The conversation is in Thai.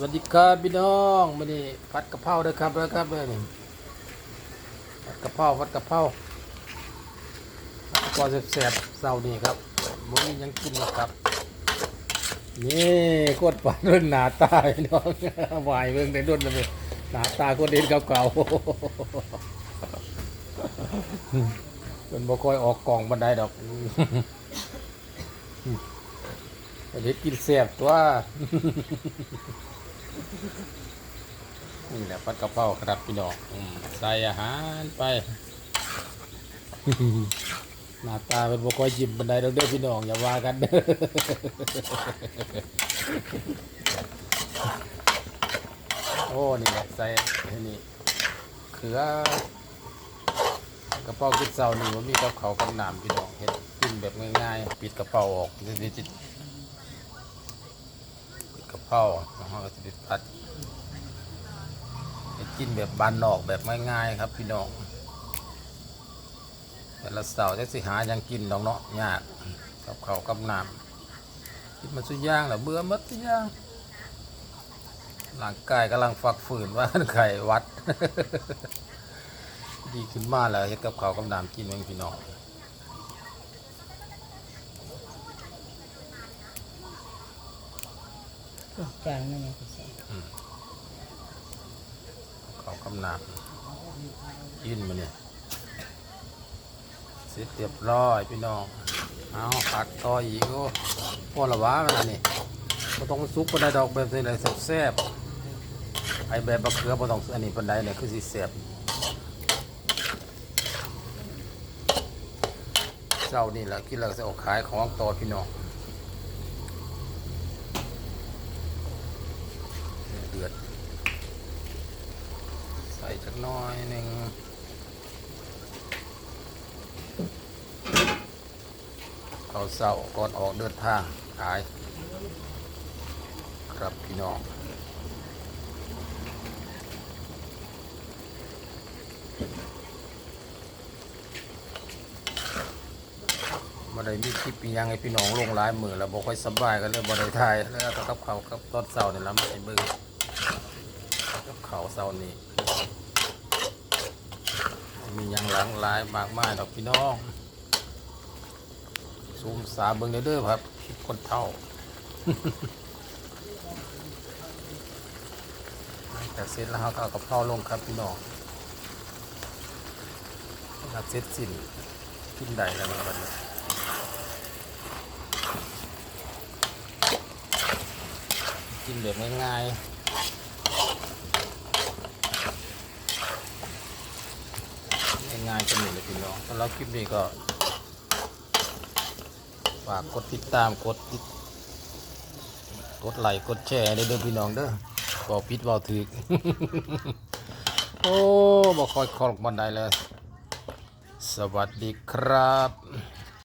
วัสดีครับพี่น้องมื่อนี้ผัดกะเพราเด้อครับเด้อครับเด้อนี่ผัดกะเพราผัดกะเพรากะเพราแซ่บๆเศร้านี่ครับมื้อนี้ยังกินอยู่ครับนี่โคตรปานเรื่องหนาตาพี่น้องวายเบิ่งได้ด้นเลยหนาตาโคตรเด่นเก่าๆมันบ่ค่อยออกกล่องบันไดดอกวันนี้กินแซ่บตัว นี่แหละผัดกะเพราครับพี่น้องใส่อาหารไป หน้าตาเป็นบ่ค่อยยิ้มบันไดดอกเด้อพี่น้องอย่าว่ากันเด้อโอ้นี่แหละใส่นนี่เขือกระเป๋ากินเซานี่ว่ามีกับเขากับน้ำพี่น้องเฮ็ดกินแบบง่ายๆ ปิดกระเป๋าออกจิ เป๋าแล้วเราก็จะไปพัดเฮ็ดกินแบบบานนอกแบบง่ายๆครับพี่น้องแต่ละเสาจะสิหายังกินดอกเนาะยากกับเขาวกับน้ำกินมันสุดย่างแล้วเบื่อมัดสุดย่างร่างกายกำลังฝักฝืนว่าไข่วัด ดีขึ้นมาแล้วเฮ็ดกับเขาวกับน้ำกินเองพี่น้อง จางนั่นเองพี่สาวเขาวกับน้ำกินมาเนี่ยเสร็จเรียบร้อยพี่น้องเอาผักต่ออีกโอ้พ่อละวะมันอันนี้ก็ต้องซุปปนไดดอกแบบนี้เลยแซ่บไอแบบบะเขือบ่ต้องอันนี้ปนไดเนี่ยคือสิแซ่บเจ้านี่แหละกินแล้วจะออกขายของต่อพี่น้องเดือด ใส่จักน้อยหนึ่งเขาเศร้าก่อนออกเดินทางขาย ครับพี่น้องมาได้มีคลิปอีหยังให้พี่น้องลงหลายมือแล้วบ่ค่อยสบายกันเลยบ่ได้ถ่ายแล้วก็กับเขาวกับตอนเสาร์นี่ละมาให้เบิ่ง กับเขาเสานี้มีอย่างหลังหลายมากมายดอกพี่น้องซูมสาเบิงเด้อครับคลิปคนเท่าแต่เสร็จแล้วเราก็กับพ่อลงครับพี่น้องถ้าเสร็จสิ้นกินได้แล้วมันบัดนี้กินแบบง่ายๆ ง่ายๆกันหมดเลยพี่น้องสำหรับคลิปนี้ก็ฝากกดติดตามกดกดไลค์กดแชร์ได้เด้อพี่น้องเด้อบอปิดบอถือโอ้บอกคอยคอลบันไดเลย สวัสดีครับ